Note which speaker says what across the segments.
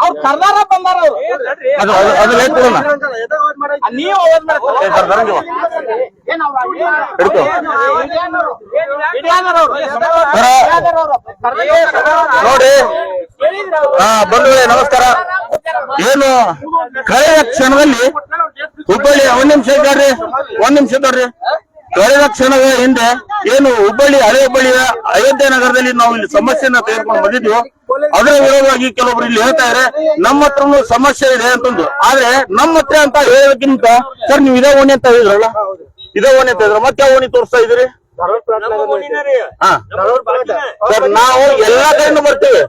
Speaker 1: ಅವ್ರು ಕರ್ನಾರ ಬಂದಾರ ಅವ್ರು ನೀವು ಅವಾಜ್.
Speaker 2: ನೋಡಿ. ಹಾ ಬಂಧುಗಳೇ ನಮಸ್ಕಾರ. ಏನು? ಕಳೆದ ಕ್ಷಣದಲ್ಲಿ ಹುಬ್ಬಳ್ಳಿ ಒಂದ್ ನಿಮಿಷ ಇದ್ದಾರ್ರಿ ಒಂದ್ ನಿಮಿಷ ಇದ್ದಾರ್ರಿ ಕಳೆದ ಕ್ಷಣದ ಹಿಂದೆ ಏನು ಹುಬ್ಬಳ್ಳಿ ಹಳೆ ಹುಬ್ಬಳ್ಳಿಯ ಅಯೋಧ್ಯೆ ನಗರದಲ್ಲಿ ನಾವು ಇಲ್ಲಿ ಸಮಸ್ಯೆಯನ್ನ ತೆಗೆದುಕೊಂಡು ಬಂದಿದ್ವು. ಅದರ ವಿರೋಧವಾಗಿ ಕೆಲವೊಬ್ರು ಇಲ್ಲಿ ಹೇಳ್ತಾ ಇದಾರೆ, ನಮ್ಮ ಹತ್ರನು ಸಮಸ್ಯೆ ಇದೆ ಅಂತಂದು. ಆದ್ರೆ ನಮ್ಮ ಹತ್ರ ಅಂತ ಹೇಳೋದಕ್ಕಿಂತ, ಸರ್, ನೀವು ಇದೇ ಓಣಿ ಅಂತ ಹೇಳಿದ್ರಲ್ಲ? ಇದೇ ಓಣಿ ಅಂತ ಹೇಳಿದ್ರ ಮತ್ತೆ ಓಣಿ ತೋರಿಸ್ತಾ ಇದ್ರಿ ಸರ್, ನಾವು ಎಲ್ಲಾ ಕಡೆನೂ ಬರ್ತೀವಿ,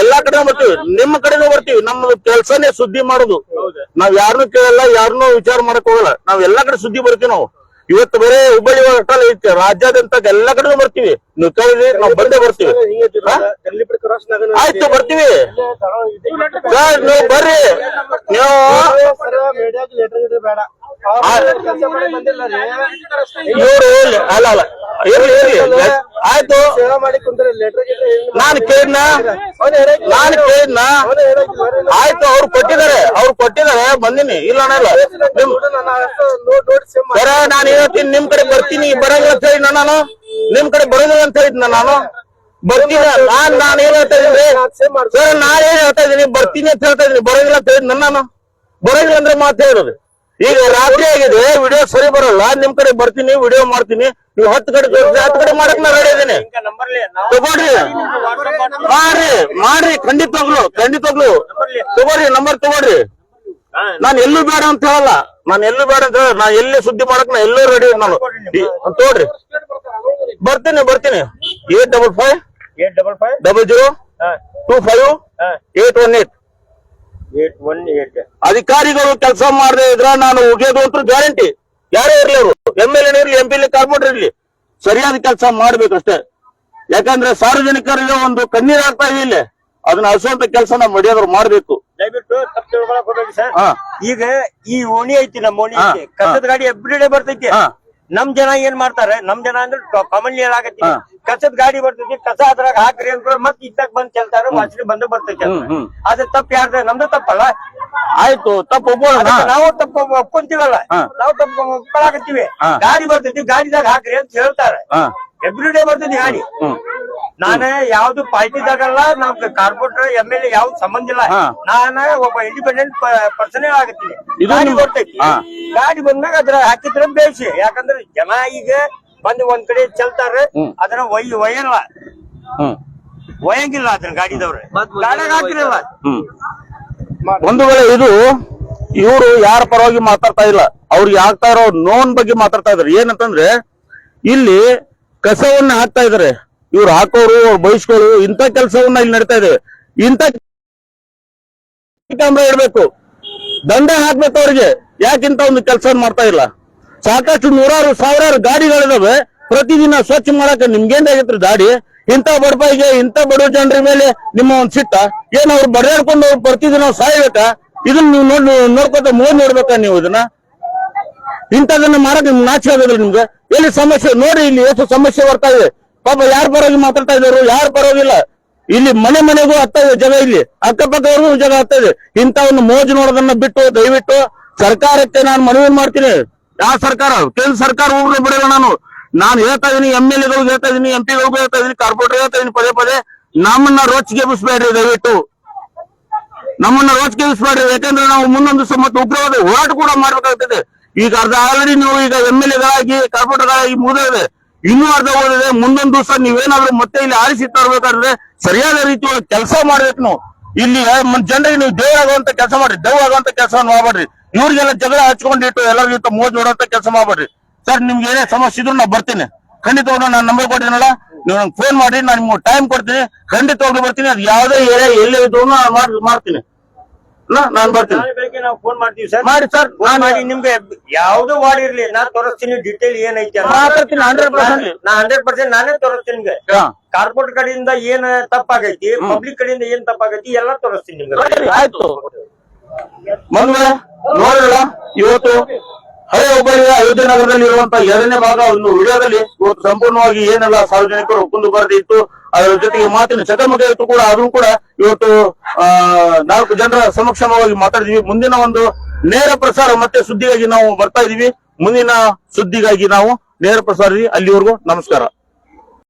Speaker 2: ಎಲ್ಲಾ ಕಡೆನೂ ಬರ್ತೀವಿ, ನಿಮ್ಮ ಕಡೆನೂ ಬರ್ತೀವಿ. ನಮ್ದು ಕೆಲ್ಸನೇ ಸುದ್ದಿ ಮಾಡೋದು. ನಾವ್ ಯಾರನ್ನೂ ಕೇಳಲ್ಲ ಯಾರನ್ನೂ ವಿಚಾರ ಮಾಡಕ್ ಹೋಗಲ್ಲ. ನಾವ್ ಎಲ್ಲಾ ಕಡೆ ಸುದ್ದಿ ಬರ್ತೀವಿ ನಾವು. ಇವತ್ತು ಬರೀ ಹುಬ್ಬಳ್ಳಿ ಅಷ್ಟಲ್ಲ ಐತಿ. ರಾಜ್ಯಾದ್ಯಂತ ಎಲ್ಲಾ ಕಡೆನೂ ಬರ್ತೀವಿ. ನೀವು ಕೇಳಿದ್ರಿ, ನಾವು ಬಂದೇ ಬರ್ತೀವಿ? ಆಯ್ತು, ಬರ್ತೀವಿ. ಸರ್, ನೀವು ಬರ್ರಿ. ನೀವು ಇವರು ಅಲ್ಲ ಅಲ್ಲ. ಇರ್ಲಿ ಇರ್ಲಿ. ಆಯ್ತು. ನಾನು ಕೇಳಿದ್ನ? ನಾನು ಕೇಳಿದ್ನ? ಆಯ್ತು ಅವ್ರು ಕೊಟ್ಟಿದ್ದಾರೆ. ಅವ್ರು ಕೊಟ್ಟಿದ್ದಾರೆ ಬಂದಿನಿ. ಇಲ್ಲ ಬರ ನಾನು ಹೇಳ್ತೀನಿ ನಿಮ್ ಕಡೆ ಬರ್ತೀನಿ ಬರಂಗಿಲ್ಲ ಅಂತ ಹೇಳಿದ್ನ ನಾನು? ನಿಮ್ ಕಡೆ ಬರೋದಿಲ್ಲ ಅಂತ ಹೇಳಿದ್ನ ನಾನು? ಬರ್ತೀನಿ ನಾನ್ ನಾನು ಏನ್ ಹೇಳ್ತಾ ಇದ್ದೀನಿ? ಸರ್ ನಾನ್ ಏನ್ ಹೇಳ್ತಾ ಇದೀನಿ ಬರ್ತೀನಿ ಅಂತ ಹೇಳ್ತಾ ಇದ್ದೀನಿ. ಬರೋದಿಲ್ಲ ಅಂತ ಹೇಳಿದ್ನ ನಾನು? ಬರೋದಿಲ್ಲ ಅಂದ್ರೆ ಮಾತು ಹೇಳೋದು. ಈಗ ರಾತ್ರಿ ಆಗಿದೆ. ವಿಡಿಯೋ ಸರಿ ಬರಲ್ಲ. ನಿಮ್ ಕಡೆ ಬರ್ತೀನಿ ವಿಡಿಯೋ ಮಾಡ್ತೀನಿ. ನೀವು ಹತ್ತು ಕಡೆ ಹತ್ ಹತ್ತು ಕಡೆ ಮಾಡಕ್ ನಾ ರೆಡಿ ಇದ್ದೀನಿ. ತಗೊಳ್ರಿ. ಮಾಡ್ರಿ ಮಾಡ್ರಿ. ಖಂಡಿತವಾಗ್ಲು ಖಂಡಿತವಾಗ್ಲು. ತಗೊಳ್ರಿ ನಂಬರ್ ತಗೊಳ್ರಿ. ನಾನ್ ಎಲ್ಲೂ ಬೇಡ ಅಂತ ಹೇಳಲ್ಲ. ನಾನು ಎಲ್ಲೂ ಬೇಡ ಅಂತ ಹೇಳ ನಾ ಎಲ್ಲಿ ಸುದ್ದಿ ಮಾಡಕ್ ನಾ ಎಲ್ಲೂ ರೆಡಿ ನಾನು. ತಗೊಳ್ರಿ. ಬರ್ತೀನಿ ಬರ್ತೀನಿ. Eight double five
Speaker 3: eight double five
Speaker 2: double zero two five eight one eight
Speaker 3: eight one eight.
Speaker 2: ಅಧಿಕಾರಿಗಳು ಕೆಲಸ ಮಾಡದೆ ಇದ್ರ ನಾನು ಉಗಿಯೋದು ಅಂತ ಗ್ಯಾರಂಟಿ. ಯಾರೇ ಇರ್ಲಿ ಅವರು ಎಂ ಎಲ್ ಇರ್ಲಿ ಎಂ ಪಿ ಕಾರ್ಪೊರೇಟರ್ ಇರ್ಲಿ ಸರಿಯಾದ ಕೆಲಸ ಮಾಡ್ಬೇಕಷ್ಟೇ. ಯಾಕಂದ್ರೆ ಸಾರ್ವಜನಿಕರಿಗೆ ಒಂದು ಕಣ್ಣೀರ್ ಆಗ್ತಾ ಇದೆ ಅದನ್ನ ಹಸುವಂತ ಕೆಲಸ ನಾವು ಮಡಿಯೋದ್ರು ಮಾಡ್ಬೇಕು.
Speaker 3: ದಯವಿಟ್ಟು ತಪ್ಪು ತಿಳ್ಕೊಳಕ್ ಹೋಗ್ಬೇಡಿ ಸರ್. ಈಗ ಈ ಓಣಿ ಐತಿ ನಮ್ಮ ಓಣಿ ಐತಿ. ಕಸದ ಗಾಡಿ ಎವ್ರಿಡೇ ಬರ್ತೈತಿ.
Speaker 2: ಹಾ.
Speaker 3: ನಮ್ ಜನ ಏನ್ ಮಾಡ್ತಾರೆ? ನಮ್ ಜನ ಅಂದ್ರೆ ಕಾಮನ್ಲಿ ಏನಾಗತ್ತೆ. ಕಸದ ಗಾಡಿ ಬರ್ತೈತಿ ಕಸ ಅದ್ರಾಗ ಹಾಕ್ರಿ ಅಂತ ಮತ್ ಇತ್ತಾಗ ಬಂದ್ ಚೆಲ್ತಾರ ವಾಸನೆ ಬಂದು ಬರ್ತೈತಿ. ಅದ್ರ ತಪ್ಪು ಯಾರ್ದ? ನಮ್ದು ತಪ್ಪಲ್ಲ?
Speaker 2: ಆಯ್ತು ತಪ್ಪು ಒಪ್ಕೊಳ್ಳೋಣ.
Speaker 3: ನಾವು ತಪ್ಪು ಒಪ್ಕೊಂತೀವಲ್ಲ. ನಾವು ತಪ್ಪು ಒಪ್ಕೊಳಕತ್ತೀವಿ. ಗಾಡಿ ಬರ್ತೈತಿ ಗಾಡಿದಾಗ ಹಾಕ್ರಿ ಅಂತ ಹೇಳ್ತಾರೆ.
Speaker 2: ಎವ್ರಿ
Speaker 3: ಡೇ ಬರ್ತೈತಿ ಗಾಡಿ. ನಾನೇ ಯಾವ್ದು ಪಾರ್ಟಿದಾಗಲ್ಲ ನಮ್ ಕಾರ್ಪೊರೇಟರ್ ಎಂ ಎಲ್ ಎ ಯಾವ್ದು ಸಂಬಂಧ ಇಲ್ಲ. ನಾನ ಒಬ್ಬ ಇಂಡಿಪೆಂಡೆಂಟ್ ಪರ್ಸನ್ ಆಗತ್ತೀನಿ
Speaker 2: ಇದು
Speaker 3: ಗಾಡಿ
Speaker 2: ಬಂದಾಗ
Speaker 3: ಬರ್ತೈತಿ. ಗಾಡಿ ಬಂದ್ಮ್ಯಾಗ ಅದ್ರ ಹಾಕಿದ್ರೆ ಬೇಸಿ ಯಾಕಂದ್ರೆ ಜನ ಈಗ ಬಂದು ಒಂದ್ ಕಡೆ ಚೆಲ್ತಾರ
Speaker 2: ಅದ್ರ
Speaker 3: ಒಯ್ಯ ಒಯ್ ಒಯ್ಯಲ್ಲ.
Speaker 2: ಹ್ಮ್.
Speaker 3: ಒಯ್ಯಂಗಿಲ್ಲ ಅದ್ರ ಗಾಡಿದವ್ರೆ. ಗಾಡಿಯಾಗ ಹಾಕಿರಲ್ಲ
Speaker 2: ಹ್ಮ್. ಒಂದು ವೇಳೆ ಇದು ಇವರು ಯಾರ ಪರವಾಗಿ ಮಾತಾಡ್ತಾ ಇಲ್ಲ ಅವ್ರಿಗೆ ಆಗ್ತಾ ಇರೋ ನೋನ್ ಬಗ್ಗೆ ಮಾತಾಡ್ತಾ ಇದಾರೆ. ಏನಂತಂದ್ರೆ ಇಲ್ಲಿ ಕಸವನ್ನ ಹಾಕ್ತಾ ಇದಾರೆ. ಇವ್ರು ಹಾಕೋರು ಅವ್ರು ಬಯಸ್ಕೊಳ್ಳು ಇಂಥ ಕೆಲಸವನ್ನ ಇಲ್ಲಿ ನಡೀತಾ ಇದೆ. ಇಂಥ ಕ್ಯಾಮ್ರಾ ಇಡ್ಬೇಕು ದಂಡ ಹಾಕ್ಬೇಕು ಅವ್ರಿಗೆ ಯಾಕಿಂತ ಒಂದು ಕೆಲಸ ಮಾಡ್ತಾ ಇಲ್ಲ? ಸಾಕಷ್ಟು ನೂರಾರು ಸಾವಿರಾರು ಗಾಡಿಗಳಿದಾವೆ. ಪ್ರತಿದಿನ ಸ್ವಚ್ಛ ಮಾಡಕ್ಕೆ ನಿಮ್ಗೇನಾಗೈತ್ರಿ ದಾಡಿ? ಇಂಥ ಬಡಪಾಯಿಗೆ ಇಂಥ ಬಡವ ಜನರ ಮೇಲೆ ನಿಮ್ಮ ಒಂದ್ ಸಿಟ್ಟ. ಏನ್ ಅವ್ರು ಬಡಿಯಾಡ್ಕೊಂಡು ಅವ್ರು ಪ್ರತಿದಿನ ಸಾಯ್ಬೇಕಾ? ಇದನ್ನ ನೀವು ನೋಡ್, ನೋಡ್ಕೊತ ಮೂರ್ ನೋಡ್ಬೇಕಾ ನೀವು ಇದನ್ನ? ಇಂಥದನ್ನ ಮಾಡಕ್ ನಿಮ್ಗೆ ನಾಚಿಕೆ ಆಗೋದಿಲ್ಲ ನಿಮ್ಗೆ. ಎಲ್ಲಿ ಸಮಸ್ಯೆ, ನೋಡಿ ಇಲ್ಲಿ ಎಷ್ಟು ಸಮಸ್ಯೆ ಬರ್ತಾ ಇದೆ. ಪಾಪ ಯಾರ ಪರವಾಗಿ ಮಾತಾಡ್ತಾ ಇದ್ದಾರೆ ಯಾರ ಪರವಾಗಿಲ್ಲ. ಇಲ್ಲಿ ಮನೆ ಮನೆಗೂ ಆಗ್ತಾ ಇದೆ ಜಗ ಇಲ್ಲಿ. ಅಕ್ಕಪಕ್ಕವ್ರಿಗೂ ಜಗ ಆಗ್ತಾ ಇದೆ. ಇಂತ ಒಂದು ಮೋಜು ನೋಡೋದನ್ನ ಬಿಟ್ಟು, ದಯವಿಟ್ಟು ಸರ್ಕಾರಕ್ಕೆ ನಾನು ಮನವಿ ಮಾಡ್ತೀನಿ. ಯಾವ ಸರ್ಕಾರ, ಕೇಂದ್ರ ಸರ್ಕಾರ ಹೋಗ್ರು ಬಿಡಲ್ಲ ನಾನು. ನಾನು ಹೇಳ್ತಾ ಇದ್ದೀನಿ ಎಂ ಎಲ್ ಎಗಳಿಗೆ ಹೇಳ್ತಾ ಇದ್ದೀನಿ ಎಂ ಪಿಗಳಿಗೂ ಹೇಳ್ತಾ ಇದೀನಿ ಕಾರ್ಪೊರೇಟರ್ ಹೇಳ್ತಾ ಇದೀನಿ, ಪದೇ ಪದೇ. ನಮ್ಮನ್ನ ರೋಚಿಗೆ ಬಿಸ್ಬೇಡ್ರಿ ದಯವಿಟ್ಟು. ನಮ್ಮನ್ನ ರೋಚಿಗೆ ಬಿಸ್ಬೇಡ್ರಿ. ಯಾಕಂದ್ರೆ ನಾವು ಮುಂದೊಂದು ದಿವಸ ಮತ್ತೆ ಉಗ್ರವಾದ ಹೋರಾಟ ಕೂಡ ಮಾಡ್ಬೇಕಾಗ್ತದೆ. ಈಗ ಅರ್ಧ ಆಲ್ರೆಡಿ ನೀವು ಈಗ ಎಂ ಎಲ್ ಎಗಳಾಗಿ, ಕಾರ್ಪೊರೇಟರ್ಗಳಾಗಿ ಮುಗಿದಿದೆ. ಇನ್ನೂ ಅರ್ಧ ಓದಿದೆ ಮುಂದೊಂದು ದಿವಸ ನೀವೇನಾದ್ರೂ ಮತ್ತೆ ಇಲ್ಲಿ ಆರಿಸಿ ತರಬೇಕಾದ್ರೆ ಸರಿಯಾದ ರೀತಿಯ ಕೆಲಸ ಮಾಡ್ಬೇಕು ನಾವು. ಇಲ್ಲಿ ಜನರಿಗೆ ನೀವು ದೇವರಾಗುವಂತ ಕೆಲಸ ಮಾಡ್ರಿ. ದೇವ್ ಆಗುವಂತ ಕೆಲಸ ಮಾಡ್ಬೇಡ್ರಿ. ಇವ್ರಿಗೆಲ್ಲ ಜಗಳ ಹಚ್ಕೊಂಡಿಟ್ಟು ಎಲ್ಲರಿಗಿಂತ ಮೋಜ್ ನೋಡುವಂತ ಕೆಲಸ ಮಾಡ್ಬೇಡ್ರಿ. ಸರ್, ನಿಮ್ಗೆ ಏನೇ ಸಮಸ್ಯೆ ಇದ್ರು ನಾ ಬರ್ತೀನಿ. ಖಂಡಿತವಾಗ್ಲೂ ನಾನು ನಂಬರ್ ಕೊಟ್ಟಿದ್ದೀನಲ್ಲ, ನೀವು ನಂಗೆ ಫೋನ್ ಮಾಡಿ, ನಾನು ನಿಮ್ಗೆ ಟೈಮ್ ಕೊಡ್ತೀನಿ. ಖಂಡಿತವಾಗ್ಲೂ ಬರ್ತೀನಿ. ಅದು ಯಾವುದೇ ಏರಿಯಾ ಎಲ್ಲೇ ಇದ್ರು ನಾನು ಮಾಡ್ತೀನಿ. ನಾನು ಬರ್ತೀನಿ.
Speaker 3: ನಾಳೆ ಬೆಳಿಗ್ಗೆ ನಾವು ಫೋನ್ ಮಾಡ್ತೀವಿ ಸರ್.
Speaker 2: ಮಾಡಿ ಸರ್
Speaker 3: ಫೋನ್
Speaker 2: ನಾನು
Speaker 3: ಮಾಡಿ ನಿಮ್ಗೆ ಯಾವ್ದು ವಾರ್ಡ್ ಇರ್ಲಿ ನಾ ತೋರಿಸ್ತೀನಿ ಡಿಟೇಲ್ ಏನೈತಿ ಅಂತ.
Speaker 2: ಮಾತಾಡ್ತೀನಿ 100%
Speaker 3: ನಾ ಹಂಡ್ರೆಡ್ ಪರ್ಸೆಂಟ್ ನಾನೇ ತೋರಿಸ್ತೀನಿ ನಿಮ್ಗೆ. ಕಾರ್ಪೊರೇಟ್ ಕಡೆಯಿಂದ ಏನ್ ತಪ್ಪಾಗೈತಿ ಪಬ್ಲಿಕ್ ಕಡೆಯಿಂದ ಏನ್ ತಪ್ಪಾಗೈತಿ ಎಲ್ಲಾ ತೋರಿಸ್ತೀನಿ ನಿಮ್ಗೆ.
Speaker 2: ಆಯ್ತು. ಮನ್ವೆ ನೋಡೋಣ. ಇವತ್ತು ಹಳೆ ಹುಬ್ಬಳ್ಳಿಯ ಅಯೋಧ್ಯೆ ನಗರದಲ್ಲಿ ಇರುವಂತಹ ಎರಡನೇ ಭಾಗ. ಒಂದು ವಿಡಿಯೋದಲ್ಲಿ ಇವತ್ತು ಸಂಪೂರ್ಣವಾಗಿ ಏನೆಲ್ಲ ಸಾರ್ವಜನಿಕರು ಕುಂದು ಬರದಿತ್ತು ಅದರ ಜೊತೆಗೆ ಮಾತಿನ ಚಕಮಕ ಇತ್ತು ಕೂಡ ಅದನ್ನು ಕೂಡ ಇವತ್ತು, ಆ, ನಾಲ್ಕು ಜನರ ಸಮಕ್ಷಮವಾಗಿ ಮಾತಾಡಿದೀವಿ. ಮುಂದಿನ ಒಂದು ನೇರ ಪ್ರಸಾರ ಮತ್ತೆ ಸುದ್ದಿಗಾಗಿ ನಾವು ಬರ್ತಾ ಇದೀವಿ. ಮುಂದಿನ ಸುದ್ದಿಗಾಗಿ ನಾವು ನೇರ ಪ್ರಸಾರ ಅಲ್ಲಿವರೆಗೂ ನಮಸ್ಕಾರ.